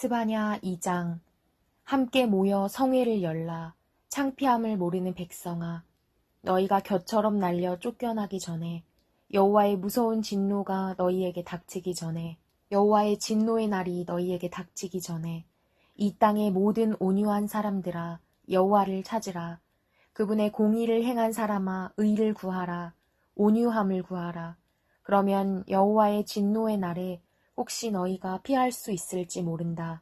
스바냐 2장 함께 모여 성회를 열라. 창피함을 모르는 백성아 너희가 겨처럼 날려 쫓겨나기 전에 여호와의 무서운 진노가 너희에게 닥치기 전에 여호와의 진노의 날이 너희에게 닥치기 전에 이 땅의 모든 온유한 사람들아 여호와를 찾으라. 그분의 공의를 행한 사람아 의를 구하라. 온유함을 구하라. 그러면 여호와의 진노의 날에 혹시 너희가 피할 수 있을지 모른다.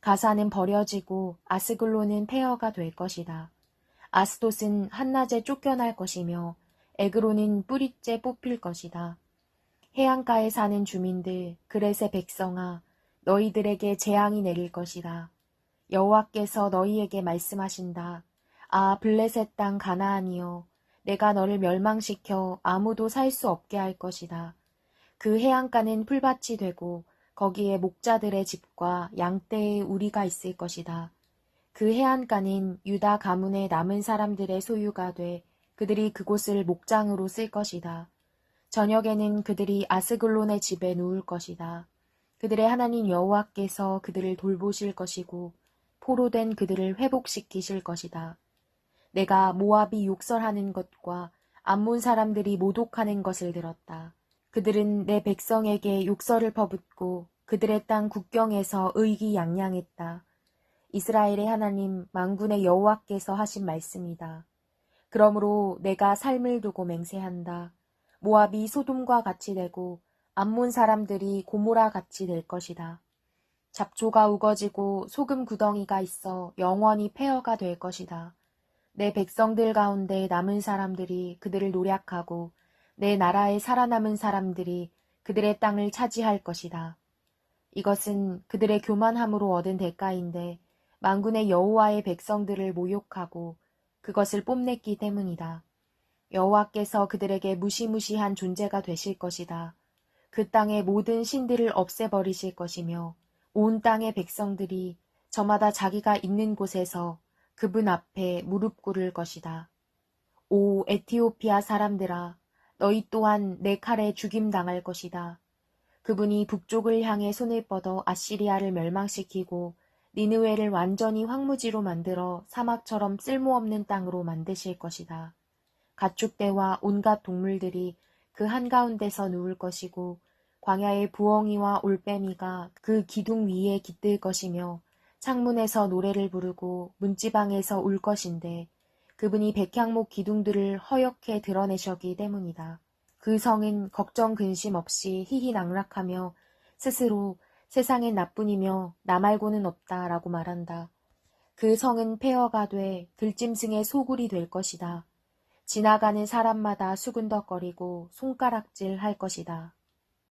가사는 버려지고 아스글로는 폐허가 될 것이다. 아스돗은 한낮에 쫓겨날 것이며 에그로는 뿌리째 뽑힐 것이다. 해안가에 사는 주민들 그렛의 백성아 너희들에게 재앙이 내릴 것이다. 여호와께서 너희에게 말씀하신다. 아 블레셋 땅 가나안이여 내가 너를 멸망시켜 아무도 살 수 없게 할 것이다. 그 해안가는 풀밭이 되고 거기에 목자들의 집과 양떼의 우리가 있을 것이다. 그 해안가는 유다 가문의 남은 사람들의 소유가 돼 그들이 그곳을 목장으로 쓸 것이다. 저녁에는 그들이 아스글론의 집에 누울 것이다. 그들의 하나님 여호와께서 그들을 돌보실 것이고 포로된 그들을 회복시키실 것이다. 내가 모압이 욕설하는 것과 암몬 사람들이 모독하는 것을 들었다. 그들은 내 백성에게 욕설을 퍼붓고 그들의 땅 국경에서 의기양양했다. 이스라엘의 하나님 망군의 여호와께서 하신 말씀이다. 그러므로 내가 삶을 두고 맹세한다. 모압이 소돔과 같이 되고 암몬 사람들이 고모라 같이 될 것이다. 잡초가 우거지고 소금 구덩이가 있어 영원히 폐허가 될 것이다. 내 백성들 가운데 남은 사람들이 그들을 노략하고 내 나라에 살아남은 사람들이 그들의 땅을 차지할 것이다. 이것은 그들의 교만함으로 얻은 대가인데 만군의 여호와의 백성들을 모욕하고 그것을 뽐냈기 때문이다. 여호와께서 그들에게 무시무시한 존재가 되실 것이다. 그 땅의 모든 신들을 없애버리실 것이며 온 땅의 백성들이 저마다 자기가 있는 곳에서 그분 앞에 무릎 꿇을 것이다. 오 에티오피아 사람들아 너희 또한 내 칼에 죽임 당할 것이다. 그분이 북쪽을 향해 손을 뻗어 아시리아를 멸망시키고 니느웨를 완전히 황무지로 만들어 사막처럼 쓸모없는 땅으로 만드실 것이다. 가축대와 온갖 동물들이 그 한가운데서 누울 것이고 광야의 부엉이와 올빼미가 그 기둥 위에 깃들 것이며 창문에서 노래를 부르고 문지방에서 울 것인데 그분이 백향목 기둥들을 허옇게 드러내셨기 때문이다. 그 성은 걱정 근심 없이 희희낙락하며 스스로 세상엔 나뿐이며 나 말고는 없다 라고 말한다. 그 성은 폐허가 돼 들짐승의 소굴이 될 것이다. 지나가는 사람마다 수근덕거리고 손가락질 할 것이다.